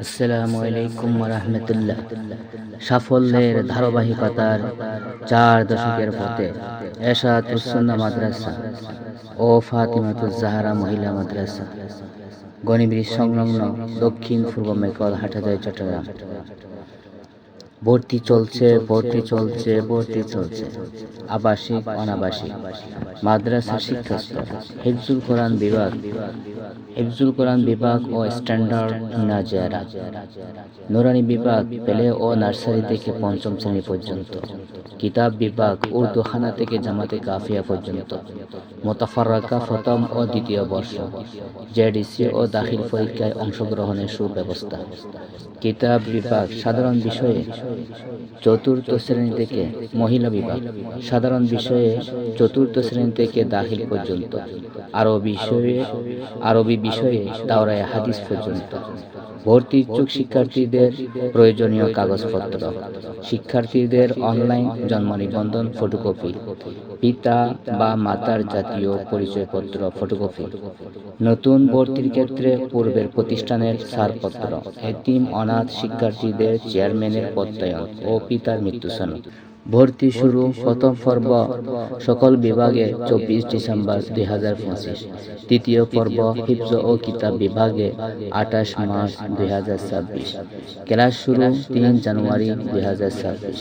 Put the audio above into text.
আসসালামু আলাইকুম রহমতুল্লাহ সাফল্যের ধারাবাহিকতার চার দশকের পথে এশাদ উসুন্না মাদ্রাসা ও ফাতিমাতুজাহারা মহিলা মাদ্রাসা। গণিবির সংলগ্ন দক্ষিণ পূর্ব মেকল হাটাজাই চট্টগ্রাম। ভর্তি চলছে ভর্তি চলছে ভর্তি চলছে আবাসিক অনাবাসিক। মাদ্রাসা শিক্ষাস্তর হিফজুল কোরআন বিভাগ। হিফজুল কোরআন বিভাগ। ও স্ট্যান্ডার্ড নাজারা নুরানি বিভাগ পেলে ও নার্সারি থেকে পঞ্চম শ্রেণি পর্যন্ত। কিতাব বিভাগ উর্দু খানা থেকে জামাতে কাফিয়া পর্যন্ত। মোতাফাররাকা প্রথম ও দ্বিতীয় বর্ষ। জেডিসি ও দাখিল পরীক্ষায় অংশগ্রহণের সুব্যবস্থা। কিতাব বিভাগ সাধারণ বিষয়ে চতুর্থ শ্রেণি থেকে মহিলা বিভাগ। সাধারণ বিষয়ে চতুর্থ শ্রেণি থেকে দাখিল পর্যন্ত আরও বিষয়ে, আরবি বিষয়ে দাওরায় হাদিস পর্যন্ত। ভর্তি ইচ্ছুক শিক্ষার্থীদের প্রয়োজনীয় কাগজপত্র, শিক্ষার্থীদের অনলাইন জন্ম নিবন্ধন ফটোকপি, পিতা বা মাতার জাতীয় পরিচয়পত্র ফটোকপি। নতুন ভর্তির ক্ষেত্রে পূর্বের প্রতিষ্ঠানের ছাড়পত্র। এতিম অনাথ শিক্ষার্থীদের চেয়ারম্যানের প্রত্যয়ন ও পিতার মৃত্যু সনদ ভর্তি শুরু প্রথম পর্ব সকল বিভাগে চব্বিশ ডিসেম্বর দুই হাজার পঁচিশ। তৃতীয় পর্ব হিফজ ও কিতাব বিভাগে আঠাশ মার্চ দুই হাজার ছাব্বিশ। ক্লাস শুরু তিন জানুয়ারি দুই হাজার ছাব্বিশ।